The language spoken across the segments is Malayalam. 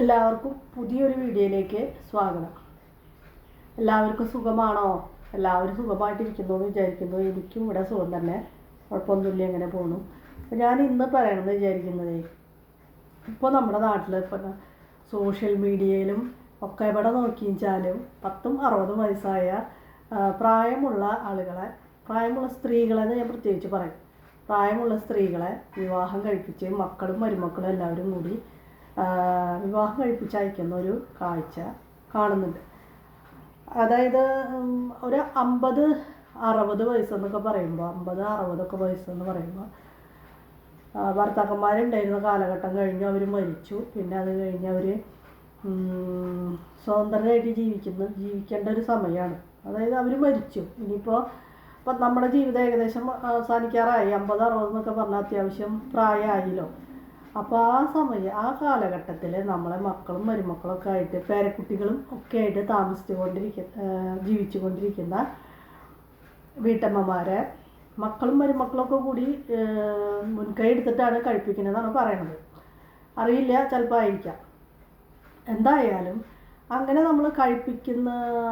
എല്ലാവർക്കും പുതിയൊരു വീഡിയോയിലേക്ക് സ്വാഗതം. എല്ലാവർക്കും സുഖമാണോ? എല്ലാവരും സുഖമായിട്ടിരിക്കുന്നു എന്ന് വിചാരിക്കുന്നു. എനിക്കും ഇവിടെ സുഖം തന്നെ. കുഴപ്പമൊന്നുമില്ല എങ്ങനെ പോണു. അപ്പോൾ ഞാൻ ഇന്ന് പറയണമെന്ന് വിചാരിക്കുന്നത് ഇപ്പോൾ നമ്മുടെ നാട്ടിൽ ഇപ്പം സോഷ്യൽ മീഡിയയിലും ഒക്കെ എവിടെ നോക്കിച്ചാലും പത്തും അറുപതും വയസ്സായ പ്രായമുള്ള ആളുകളെ പ്രായമുള്ള സ്ത്രീകളെന്ന് ഞാൻ പ്രത്യേകിച്ച് പറയും. പ്രായമുള്ള സ്ത്രീകളെ വിവാഹം കഴിപ്പിച്ച് മക്കളും മരുമക്കളും എല്ലാവരും കൂടി വിവാഹം കഴിപ്പിച്ചയക്കുന്ന ഒരു കാഴ്ച കാണുന്നുണ്ട്. അതായത് ഒരു അമ്പത് അറുപത് വയസ്സെന്നൊക്കെ പറയുമ്പോൾ അമ്പത് അറുപതൊക്കെ വയസ്സെന്ന് പറയുമ്പോൾ ഭർത്താക്കന്മാരുണ്ടായിരുന്ന കാലഘട്ടം കഴിഞ്ഞ് അവർ മരിച്ചു. പിന്നെ അത് കഴിഞ്ഞ് അവർ സ്വതന്ത്രരായിട്ട് ജീവിക്കുന്ന ജീവിക്കേണ്ട ഒരു സമയമാണ് അതായത് അവർ മരിച്ചു. ഇനിയിപ്പോൾ ഇപ്പം നമ്മുടെ ജീവിതം ഏകദേശം അവസാനിക്കാറായി. അമ്പത് അറുപത് എന്നൊക്കെ പറഞ്ഞാൽ അത്യാവശ്യം പ്രായമായല്ലോ അപ്പോൾ ആ സമയം ആ കാലഘട്ടത്തിൽ നമ്മളെ മക്കളും മരുമക്കളൊക്കെ ആയിട്ട് പേരക്കുട്ടികളും ഒക്കെ ആയിട്ട് താമസിച്ചു കൊണ്ടിരിക്കുന്ന ജീവിച്ചു കൊണ്ടിരിക്കുന്ന വീട്ടമ്മമാരെ മക്കളും മരുമക്കളൊക്കെ കൂടി മുൻകൈ എടുത്തിട്ടാണ് കഴിപ്പിക്കുന്നതെന്നാണ് പറയുന്നത്. അറിയില്ല ചിലപ്പോൾ ആയിരിക്കാം. എന്തായാലും അങ്ങനെ നമ്മൾ കഴിപ്പിക്കുന്ന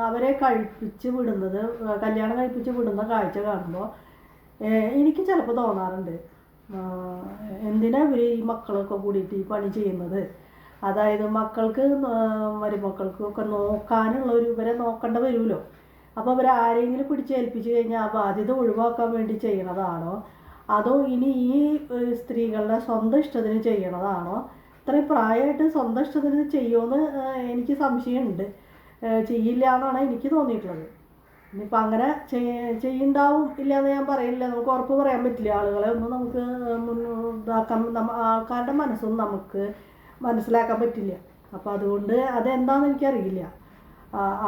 അവരെ കഴിപ്പിച്ച് വിടുന്നത് കല്യാണം കഴിപ്പിച്ച് വിടുന്ന കാഴ്ച കാണുമ്പോൾ എനിക്ക് ചിലപ്പോൾ തോന്നാറുണ്ട്. എന്തിനാ ഇവർ ഈ മക്കളൊക്കെ കൂടിയിട്ട് ഈ പണി ചെയ്യുന്നത്? അതായത് മക്കൾക്ക് ആഹ്, മരുമക്കൾക്കും ഒക്കെ നോക്കാനുള്ള ഒരു ഇവരെ നോക്കേണ്ട വരുമല്ലോ. അപ്പോൾ അവർ ആരെങ്കിലും പിടിച്ചേൽപ്പിച്ച് കഴിഞ്ഞാൽ ആ ബാധ്യത ഒഴിവാക്കാൻ വേണ്ടി ചെയ്യണതാണോ? അതോ ഇനി ഈ സ്ത്രീകളുടെ സ്വന്തം ഇഷ്ടത്തിന് ചെയ്യണതാണോ? ഇത്രയും പ്രായമായിട്ട് സ്വന്തം ഇഷ്ടത്തിന് ചെയ്യുമെന്ന് എനിക്ക് സംശയമുണ്ട്. ചെയ്യില്ല എന്നാണ് എനിക്ക് തോന്നിയിട്ടുള്ളത്. ഇനിയിപ്പോൾ അങ്ങനെ ചെയ്- ചെയ്യുണ്ടാവും ഇല്ല എന്ന് ഞാൻ പറയില്ല. നമുക്ക് ഉറപ്പ് പറയാൻ പറ്റില്ല. ആളുകളെ ഒന്നും നമുക്ക് ഇതാക്കാൻ ആൾക്കാരുടെ മനസ്സൊന്നും നമുക്ക് മനസ്സിലാക്കാൻ പറ്റില്ല. അപ്പോൾ അതുകൊണ്ട് അതെന്താണെന്ന് എനിക്കറിയില്ല.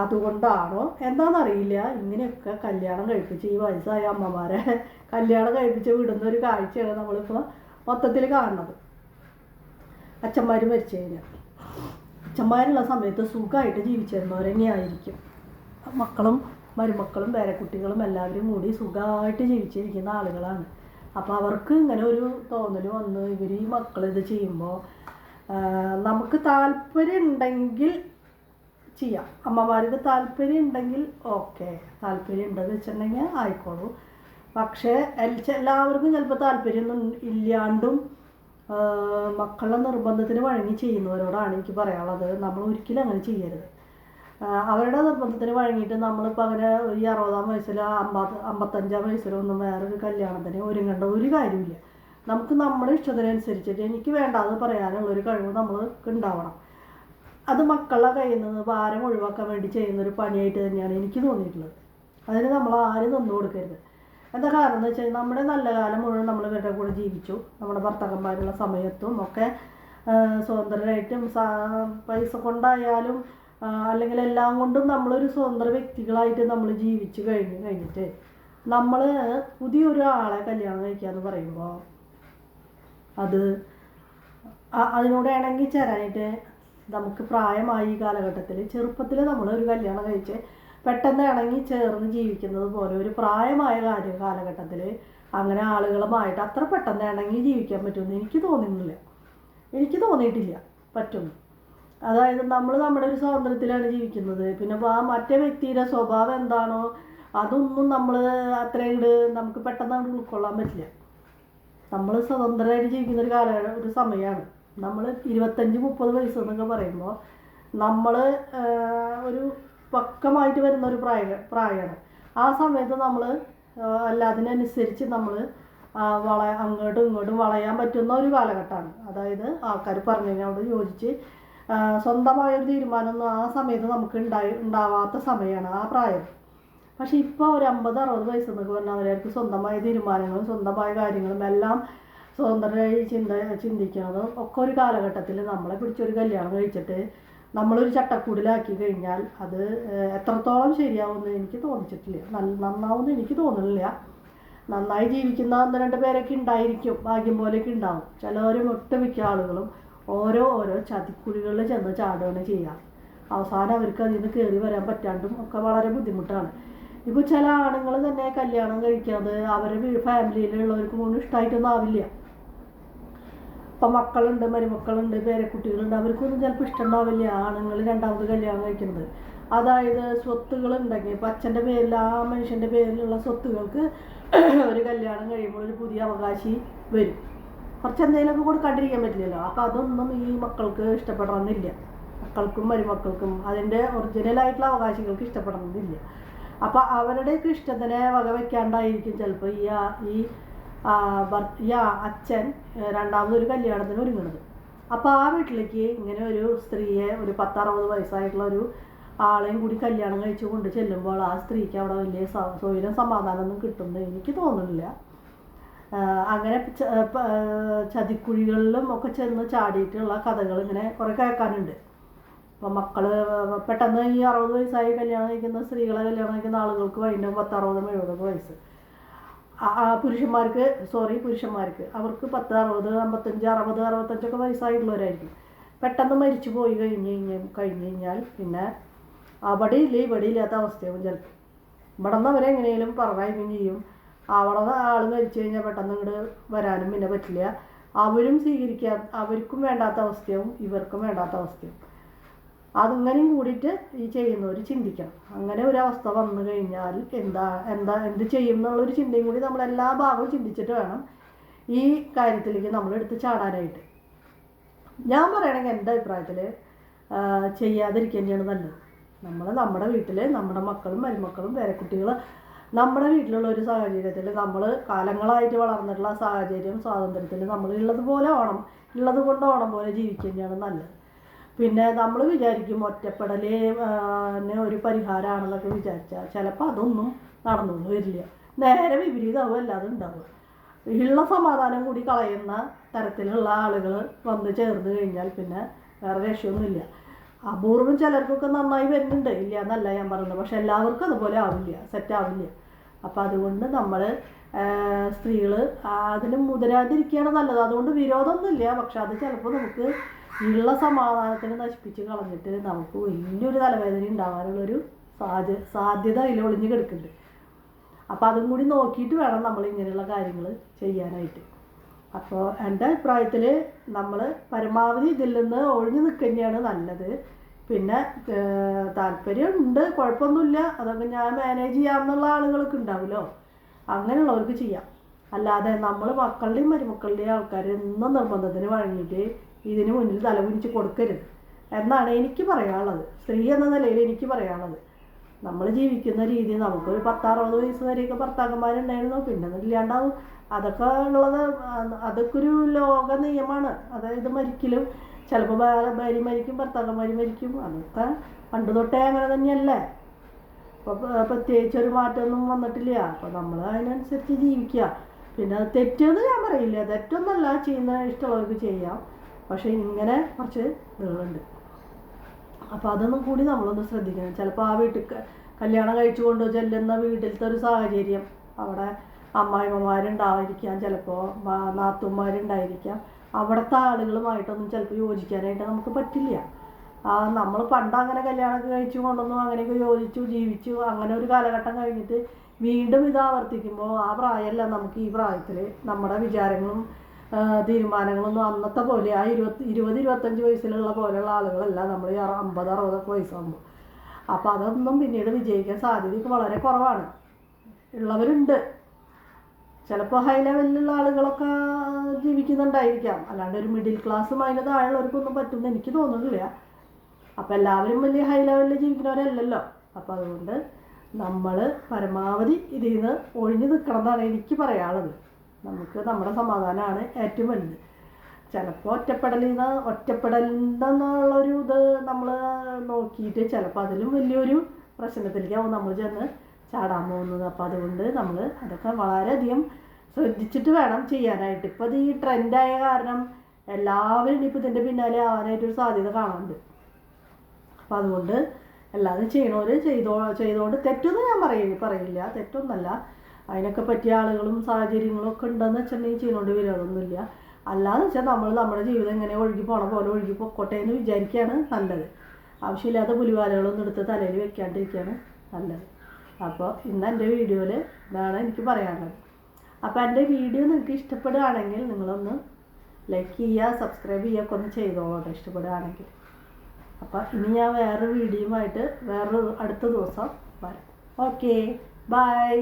അതുകൊണ്ടാണോ? എന്താണെന്നറിയില്ല ഇങ്ങനെയൊക്കെ കല്യാണം കഴിപ്പിച്ച് ഈ വയസ്സായ അമ്മമാരെ കല്യാണം കഴിപ്പിച്ച് വിടുന്ന ഒരു കാഴ്ചയാണ് നമ്മളിപ്പോൾ മൊത്തത്തിൽ കാണുന്നത്. അച്ഛന്മാർ മരിച്ചു കഴിഞ്ഞാൽ അച്ഛന്മാരുള്ള സമയത്ത് സുഖമായിട്ട് ജീവിച്ചിരുന്നവർ തന്നെയായിരിക്കും മക്കളും മരുമക്കളും പേരക്കുട്ടികളും എല്ലാവരും കൂടി സുഖമായിട്ട് ജീവിച്ചിരിക്കുന്ന ആളുകളാണ്. അപ്പോൾ അവർക്ക് ഇങ്ങനെ ഒരു തോന്നൽ വന്ന് ഇവർ ഈ മക്കൾ ഇത് ചെയ്യുമ്പോൾ നമുക്ക് താല്പര്യം ഉണ്ടെങ്കിൽ ചെയ്യാം. അമ്മമാർക്ക് താല്പര്യം ഉണ്ടെങ്കിൽ ഓക്കെ താല്പര്യം ഉണ്ടെന്ന് വെച്ചിട്ടുണ്ടെങ്കിൽ ആയിക്കോളൂ. പക്ഷേ എല്ലാവർക്കും ചിലപ്പോൾ താല്പര്യമൊന്നും ഇല്ലാണ്ടും മക്കളുടെ നിർബന്ധത്തിന് വഴങ്ങി ചെയ്യുന്നവരോടാണ് എനിക്ക് പറയാനുള്ളത്. നമ്മൾ ഒരിക്കലും അങ്ങനെ ചെയ്യരുത്. അവരുടെ നിർബന്ധത്തിന് വഴങ്ങിയിട്ട് നമ്മളിപ്പോൾ അങ്ങനെ ഈ അറുപതാം വയസ്സിലോ അമ്പത് അമ്പത്തഞ്ചാം വയസ്സിലോ ഒന്നും വേറൊരു കല്യാണത്തിന് ഒരുങ്ങേണ്ട ഒരു കാര്യമില്ല. നമുക്ക് നമ്മുടെ ഇഷ്ടത്തിനനുസരിച്ചിട്ട് എനിക്ക് വേണ്ടാന്ന് പറയാനുള്ള ഒരു കഴിവ് നമ്മൾക്ക് ഉണ്ടാവണം. അത് മക്കളുടെ കയ്യിൽ നിന്ന് ഭാരം ഒഴിവാക്കാൻ വേണ്ടി ചെയ്യുന്ന ഒരു പണിയായിട്ട് തന്നെയാണ് എനിക്ക് തോന്നിയിട്ടുള്ളത്. അതിന് നമ്മൾ ആരും നിന്നു കൊടുക്കരുത്. എന്താ കാരണം എന്ന് വെച്ചാൽ നമ്മുടെ നല്ല കാലം മുഴുവൻ നമ്മൾ ഇവരുടെ കൂടെ ജീവിച്ചു. നമ്മുടെ ഭർത്താക്കന്മാരുള്ള സമയത്തും ഒക്കെ സ്വതന്ത്രരായിട്ടും പൈസ കൊണ്ടായാലും അല്ലെങ്കിൽ എല്ലാം കൊണ്ടും നമ്മളൊരു സ്വതന്ത്ര വ്യക്തികളായിട്ട് നമ്മൾ ജീവിച്ചു കഴിഞ്ഞ് കഴിഞ്ഞിട്ട് നമ്മൾ പുതിയൊരാളെ കല്യാണം കഴിക്കുക എന്ന് പറയുമ്പോൾ അത് അതിനോട് ഇണങ്ങി ചേരാനായിട്ട് നമുക്ക് പ്രായമായി ഈ കാലഘട്ടത്തിൽ ചെറുപ്പത്തിൽ നമ്മൾ ഒരു കല്യാണം കഴിച്ച് പെട്ടെന്ന് ഇണങ്ങി ചേർന്ന് ജീവിക്കുന്നത് പോലെ ഒരു പ്രായമായ കാര്യ കാലഘട്ടത്തിൽ അങ്ങനെ ആളുകളുമായിട്ട് അത്ര പെട്ടെന്ന് ഇണങ്ങി ജീവിക്കാൻ പറ്റുമെന്ന് എനിക്ക് തോന്നുന്നില്ല. എനിക്ക് തോന്നിയിട്ടില്ല. പറ്റുന്നു അതായത് നമ്മൾ നമ്മുടെ ഒരു സ്വാതന്ത്ര്യത്തിലാണ് ജീവിക്കുന്നത്. പിന്നെ ആ മറ്റേ വ്യക്തിയുടെ സ്വഭാവം എന്താണോ അതൊന്നും നമ്മൾ അത്രയും നമുക്ക് പെട്ടെന്ന് അങ്ങട് ഉൾക്കൊള്ളാൻ പറ്റില്ല. നമ്മൾ സ്വതന്ത്രമായിട്ട് ജീവിക്കുന്ന ഒരു കാല ഒരു സമയമാണ് നമ്മൾ ഇരുപത്തഞ്ച് മുപ്പത് വയസ്സ് എന്നൊക്കെ പറയുമ്പോൾ നമ്മൾ ഒരു പക്കമായിട്ട് വരുന്ന ഒരു പ്രായ പ്രായമാണ് ആ സമയത്ത് നമ്മൾ അല്ലാതിനനുസരിച്ച് നമ്മൾ വള അങ്ങോട്ടും ഇങ്ങോട്ടും വളയാൻ പറ്റുന്ന ഒരു കാലഘട്ടമാണ്. അതായത് ആൾക്കാർ പറഞ്ഞതിനോട് യോജിച്ച് ആ, സ്വന്തമായ ഒരു തീരുമാനമൊന്നും ആ സമയത്ത് നമുക്ക് ഉണ്ടായി ഉണ്ടാവാത്ത സമയമാണ് ആ പ്രായം. പക്ഷെ ഇപ്പോൾ ഒരു അമ്പത് അറുപത് വയസ്സ് എന്നൊക്കെ പറഞ്ഞാൽ അവർക്ക് സ്വന്തമായ തീരുമാനങ്ങളും സ്വന്തമായ കാര്യങ്ങളും എല്ലാം സ്വതന്ത്രമായി ചിന്ത ചിന്തിക്കുന്നതും ഒക്കെ ഒരു കാലഘട്ടത്തിൽ നമ്മളെ പിടിച്ചൊരു കല്യാണം കഴിച്ചിട്ട് നമ്മളൊരു ചട്ടക്കൂടിലാക്കി കഴിഞ്ഞാൽ അത് എത്രത്തോളം ശരിയാവുമെന്ന് എനിക്ക് തോന്നിച്ചിട്ടില്ല. നല്ല നന്നാവുമെന്ന് എനിക്ക് തോന്നുന്നില്ല. നന്നായി ജീവിക്കുന്ന ഒന്ന് രണ്ട് പേരൊക്കെ ഉണ്ടായിരിക്കും ഭാഗ്യം പോലെയൊക്കെ ഉണ്ടാവും. ചിലവരും ഒട്ടുമിക്ക ആളുകളും ഓരോ ഓരോ ചതിക്കുഴികളിൽ ചെന്ന് ചാടുകയാണ് ചെയ്യുക. അവസാനം അവർക്ക് അതിൽ നിന്ന് കയറി വരാൻ പറ്റാണ്ടും ഒക്കെ വളരെ ബുദ്ധിമുട്ടാണ്. ഇപ്പോൾ ചില ആണുങ്ങൾ തന്നെ കല്യാണം കഴിക്കുന്നത് അവരുടെ ഫാമിലിയിലുള്ളവർക്ക് പോലും ഇഷ്ടമായിട്ടൊന്നും ആവില്ല. ഇപ്പം മക്കളുണ്ട് മരുമക്കളുണ്ട് പേരക്കുട്ടികളുണ്ട്. അവർക്കൊന്നും ചിലപ്പോൾ ഇഷ്ടമുണ്ടാവില്ല ആണുങ്ങൾ രണ്ടാമത് കല്യാണം കഴിക്കുന്നത്. അതായത് സ്വത്തുകളുണ്ടെങ്കിൽ ഇപ്പം അച്ഛന്റെ പേരിൽ ആ മനുഷ്യന്റെ പേരിലുള്ള സ്വത്തുകൾക്ക് ഒരു കല്യാണം കഴിയുമ്പോൾ ഒരു പുതിയ അവകാശി വരും. കുറച്ച് എന്തെങ്കിലുമൊക്കെ കൂടി കണ്ടിരിക്കാൻ പറ്റില്ലല്ലോ. അപ്പോൾ അതൊന്നും ഈ മക്കൾക്ക് ഇഷ്ടപ്പെടണമെന്നില്ല. മക്കൾക്കും മരുമക്കൾക്കും അതിന്റെ ഒറിജിനലായിട്ടുള്ള അവകാശികൾക്ക് ഇഷ്ടപ്പെടണമെന്നില്ല. അപ്പോൾ അവരുടെയൊക്കെ ഇഷ്ടത്തിനെ വകവയ്ക്കാണ്ടായിരിക്കും ചിലപ്പോൾ ഈ ഈ ഈ അച്ഛൻ രണ്ടാമതൊരു കല്യാണത്തിന് ഒരുങ്ങുന്നത് അപ്പോൾ ആ വീട്ടിലേക്ക് ഇങ്ങനെ ഒരു സ്ത്രീയെ ഒരു പത്തറുപത് വയസ്സായിട്ടുള്ള ഒരു ആളെയും കൂടി കല്യാണം കഴിച്ചു കൊണ്ട് ചെല്ലുമ്പോൾ ആ സ്ത്രീക്ക് അവിടെ വലിയ സ- സ്വൈരം സമാധാനമൊന്നും കിട്ടുമെന്ന് എനിക്ക് തോന്നുന്നില്ല. അങ്ങനെ ചതിക്കുഴികളിലും ഒക്കെ ചെന്ന് ചാടിയിട്ടുള്ള കഥകൾ ഇങ്ങനെ കുറേ കേൾക്കാനുണ്ട്. ഇപ്പം മക്കൾ പെട്ടെന്ന് ഈ അറുപത് വയസ്സായി കല്യാണം കഴിക്കുന്ന സ്ത്രീകളെ കല്യാണം കഴിക്കുന്ന ആളുകൾക്ക് വൈകുന്നേരം പത്ത് അറുപതും എഴുപതൊക്കെ വയസ്സ്. പുരുഷന്മാർക്ക് സോറി പുരുഷന്മാർക്ക് അവർക്ക് പത്ത് അറുപത് അമ്പത്തഞ്ച് അറുപത് അറുപത്തഞ്ചൊക്കെ വയസ്സായിട്ടുള്ളവരായിരിക്കും. പെട്ടെന്ന് മരിച്ചു പോയി കഴിഞ്ഞ് കഴിഞ്ഞ് കഴിഞ്ഞ് കഴിഞ്ഞാൽ പിന്നെ അവിടെ ഇല്ല ഇവിടെ ഇല്ലാത്ത അവസ്ഥയാവും ചിലപ്പോൾ. ഇവിടെ നിന്ന് അവരെങ്ങനെയും പറഞ്ഞയക്കുകയും ചെയ്യും. അവിടെ ആൾ മരിച്ചു കഴിഞ്ഞാൽ പെട്ടെന്ന് ഇങ്ങോട്ട് വരാനും പിന്നെ പറ്റില്ല. അവരും സ്വീകരിക്കാൻ അവർക്കും വേണ്ടാത്ത അവസ്ഥയാവും ഇവർക്കും വേണ്ടാത്ത അവസ്ഥയാവും. അതിങ്ങനെയും കൂടിയിട്ട് ഈ ചെയ്യുന്നവർ ചിന്തിക്കണം. അങ്ങനെ ഒരു അവസ്ഥ വന്നു കഴിഞ്ഞാൽ എന്താ എന്താ എന്ത് ചെയ്യും എന്നുള്ളൊരു ചിന്തയും കൂടി നമ്മൾ എല്ലാ ഭാഗവും ചിന്തിച്ചിട്ട് വേണം ഈ കാര്യത്തിലേക്ക് നമ്മൾ എടുത്ത് ചാടാനായിട്ട്. ഞാൻ പറയണമെങ്കിൽ എന്റെ അഭിപ്രായത്തിൽ ചെയ്യാതിരിക്കുക തന്നെയാണ് നല്ലത്. നമ്മൾ നമ്മുടെ വീട്ടിൽ നമ്മുടെ മക്കളും മരുമക്കളും പേരക്കുട്ടികൾ നമ്മുടെ വീട്ടിലുള്ള ഒരു സാഹചര്യത്തിൽ നമ്മൾ കാലങ്ങളായിട്ട് വളർന്നിട്ടുള്ള സാഹചര്യം സ്വാതന്ത്ര്യത്തിൽ നമ്മൾ ഉള്ളതുപോലെ ഓണം ഉള്ളത് കൊണ്ട് ഓണം പോലെ ജീവിക്കുന്നതാണ് നല്ലത്. പിന്നെ നമ്മൾ വിചാരിക്കും ഒറ്റപ്പെടലേ ഒരു പരിഹാരമാണെന്നൊക്കെ വിചാരിച്ചാൽ ചിലപ്പോൾ അതൊന്നും നടന്നു വരില്ല. നേരെ വിപരീതമാവും അല്ലാതെ ഉണ്ടാവുക. ഉള്ള സമാധാനം കൂടി കളയുന്ന തരത്തിലുള്ള ആളുകൾ വന്ന് ചേർന്ന് കഴിഞ്ഞാൽ പിന്നെ വേറെ രക്ഷയൊന്നുമില്ല. അപൂർവം ചിലർക്കൊക്കെ നന്നായി വരുന്നുണ്ട്. ഇല്ല എന്നല്ല ഞാൻ പറയുന്നത്. പക്ഷെ എല്ലാവർക്കും അതുപോലെ ആവില്ല. സെറ്റ് ആവില്ല. അപ്പം അതുകൊണ്ട് നമ്മൾ സ്ത്രീകൾ അതിന് മുതിരാതിരിക്കുകയാണ് നല്ലത്. അതുകൊണ്ട് വിരോധമൊന്നുമില്ല. പക്ഷെ അത് ചിലപ്പോൾ നമുക്ക് ഉള്ള സമാധാനത്തിന് നശിപ്പിച്ച് കളഞ്ഞിട്ട് നമുക്ക് വലിയൊരു തലവേദന ഉണ്ടാകാനുള്ളൊരു സാധ്യ സാധ്യത അതിൽ ഒളിഞ്ഞു കിടക്കുന്നുണ്ട്. അപ്പോൾ അതും കൂടി നോക്കിയിട്ട് വേണം നമ്മൾ ഇങ്ങനെയുള്ള കാര്യങ്ങൾ ചെയ്യാനായിട്ട്. അപ്പോൾ എന്റെ അഭിപ്രായത്തിൽ നമ്മൾ പരമാവധി ഇതിൽ നിന്ന് ഒഴിഞ്ഞു നിൽക്കുന്നതാണ് നല്ലത്. പിന്നെ താല്പര്യം താല്പര്യമുണ്ട് കുഴപ്പമൊന്നുമില്ല. അതൊക്കെ ഞാൻ മാനേജ് ചെയ്യാമെന്നുള്ള ആളുകൾക്ക് ഉണ്ടാവുമല്ലോ. അങ്ങനെയുള്ളവർക്ക് ചെയ്യാം. അല്ലാതെ നമ്മൾ മക്കളുടെയും മരുമക്കളുടെയും ആൾക്കാർ എന്നും നിർബന്ധത്തിന് വഴങ്ങിയിട്ട് ഇതിന് മുന്നിൽ തലകുനിച്ച് കൊടുക്കരുത്. എന്നാണ് എനിക്ക് പറയാനുള്ളത്. സ്ത്രീ എന്ന നിലയിൽ എനിക്ക് പറയാനുള്ളത്. നമ്മൾ ജീവിക്കുന്ന രീതി നമുക്കൊരു പത്താറുപത് വയസ്സ് വരെയൊക്കെ ഭർത്താക്കന്മാരുണ്ടായിരുന്നു. പിന്നെ ഇല്ലാണ്ടാവും. അതൊക്കെ ഉള്ളത് അതൊക്കെ ഒരു ലോക നിയമമാണ്. അതായത് മരിക്കലും ചിലപ്പോൾ ഭാര്യ മരിക്കും ഭർത്താക്കന്മാർ മരിക്കും. അതൊക്കെ പണ്ട് തൊട്ടേ അങ്ങനെ തന്നെയല്ലേ? അപ്പോൾ പ്രത്യേകിച്ച് ഒരു മാറ്റമൊന്നും വന്നിട്ടില്ല. അപ്പോൾ നമ്മൾ അതിനനുസരിച്ച് ജീവിക്കുക. പിന്നെ അത് തെറ്റെന്ന് ഞാൻ പറയില്ല. തെറ്റൊന്നല്ല ചെയ്യുന്ന ഇഷ്ടമുള്ളവർക്ക് ചെയ്യാം. പക്ഷേ ഇങ്ങനെ കുറച്ച് ഇതുകളുണ്ട്. അപ്പോൾ അതൊന്നും കൂടി നമ്മളൊന്ന് ശ്രദ്ധിക്കണം. ചിലപ്പോൾ ആ വീട്ടിൽ കല്യാണം കഴിച്ചു കൊണ്ട് ചെല്ലുന്ന വീട്ടിലത്തെ ഒരു സാഹചര്യം അവിടെ അമ്മായിമ്മമാരുണ്ടായിരിക്കാം ചിലപ്പോൾ നാത്തുമാരുണ്ടായിരിക്കാം അവിടുത്തെ ആളുകളുമായിട്ടൊന്നും ചിലപ്പോൾ യോജിക്കാനായിട്ട് നമുക്ക് പറ്റില്ല. നമ്മൾ പണ്ട് അങ്ങനെ കല്യാണമൊക്കെ കഴിച്ചു കൊണ്ടൊന്നും അങ്ങനെയൊക്കെ യോജിച്ചു ജീവിച്ചു അങ്ങനെ ഒരു കാലഘട്ടം കഴിഞ്ഞിട്ട് വീണ്ടും ഇത് ആവർത്തിക്കുമ്പോൾ ആ പ്രായമല്ല നമുക്ക് ഈ പ്രായത്തിൽ നമ്മുടെ വിചാരങ്ങളും തീരുമാനങ്ങളൊന്നും അന്നത്തെ പോലെ ആ ഇരുപത്തി ഇരുപത് ഇരുപത്തഞ്ച് വയസ്സിലുള്ള പോലെയുള്ള ആളുകളല്ല നമ്മൾ ഈ അമ്പത് അറുപതൊക്കെ വയസ്സാകുമ്പോൾ അപ്പോൾ അതൊന്നും പിന്നീട് വിജയിക്കാൻ സാധ്യതയൊക്കെ വളരെ കുറവാണ്. ഉള്ളവരുണ്ട്. ചിലപ്പോൾ ഹൈ ലെവലിലുള്ള ആളുകളൊക്കെ ജീവിക്കുന്നുണ്ടായിരിക്കാം. അല്ലാണ്ട് ഒരു മിഡിൽ ക്ലാസ്സും അതിന് താഴെയുള്ളവർക്കൊന്നും പറ്റുമെന്ന് എനിക്ക് തോന്നുന്നില്ല. അപ്പം എല്ലാവരും വലിയ ഹൈ ലെവലിൽ ജീവിക്കുന്നവരല്ലല്ലോ. അപ്പം അതുകൊണ്ട് നമ്മൾ പരമാവധി ഇതിൽ നിന്ന് ഒഴിഞ്ഞു നിൽക്കണം എന്നാണ് എനിക്ക് പറയാനുള്ളത്. നമുക്ക് നമ്മുടെ സമാധാനമാണ് ഏറ്റവും വലുത്. ചിലപ്പോൾ ഒറ്റപ്പെടലിൽ നിന്ന് ഒറ്റപ്പെടലെന്നുള്ളൊരു ഇത് നമ്മൾ നോക്കിയിട്ട് ചിലപ്പോൾ അതിലും വലിയൊരു പ്രശ്നത്തിലേക്കാവും നമ്മൾ ചെന്ന് ചാടാൻ പോകുന്നത്. അപ്പോൾ അതുകൊണ്ട് നമ്മൾ അതൊക്കെ വളരെയധികം ശ്രദ്ധിച്ചിട്ട് വേണം ചെയ്യാനായിട്ട്. ഇപ്പോൾ ഇത് ഈ ട്രെൻഡായ കാരണം എല്ലാവരും ഇനിയിപ്പോൾ ഇതിന്റെ പിന്നാലെ ആവാനായിട്ടൊരു സാധ്യത കാണുന്നുണ്ട്. അപ്പം അതുകൊണ്ട് എല്ലാവരും ചെയ്യണവർ ചെയ്തോ ചെയ്തുകൊണ്ട് തെറ്റൊന്നും ഞാൻ പറയില്ല പറയില്ല. തെറ്റൊന്നല്ല. അതിനൊക്കെ പറ്റിയ ആളുകളും സാഹചര്യങ്ങളും ഒക്കെ ഉണ്ടെന്ന് വെച്ചിട്ടുണ്ടെങ്കിൽ ചെയ്യണോണ്ട് വിരോധമൊന്നുമില്ല അല്ലാന്ന് വെച്ചാൽ നമ്മൾ നമ്മുടെ ജീവിതം ഇങ്ങനെ ഒഴുകി പോണ പോലെ ഒഴുകി പൊക്കോട്ടെ എന്ന് വിചാരിക്കുകയാണ് നല്ലത്. ആവശ്യമില്ലാത്ത പുലിവാലകളൊന്നും എടുത്ത് തലയിൽ വെക്കാണ്ടിരിക്കുകയാണ് നല്ലത്. അപ്പോൾ ഇന്ന് എന്റെ വീഡിയോയിൽ ഇതാണ് എനിക്ക് പറയാനുള്ളത്. അപ്പോൾ എന്റെ വീഡിയോ നിങ്ങൾക്ക് ഇഷ്ടപ്പെടുകയാണെങ്കിൽ നിങ്ങളൊന്ന് ലൈക്ക് ചെയ്യുക സബ്സ്ക്രൈബ് ചെയ്യുക ഒന്ന് ചെയ്തോളൂ ഇഷ്ടപ്പെടുകയാണെങ്കിൽ. അപ്പോൾ ഇനി ഞാൻ വേറൊരു വീഡിയോയുമായിട്ട് വേറൊരു അടുത്ത ദിവസം വരാം. Okay bye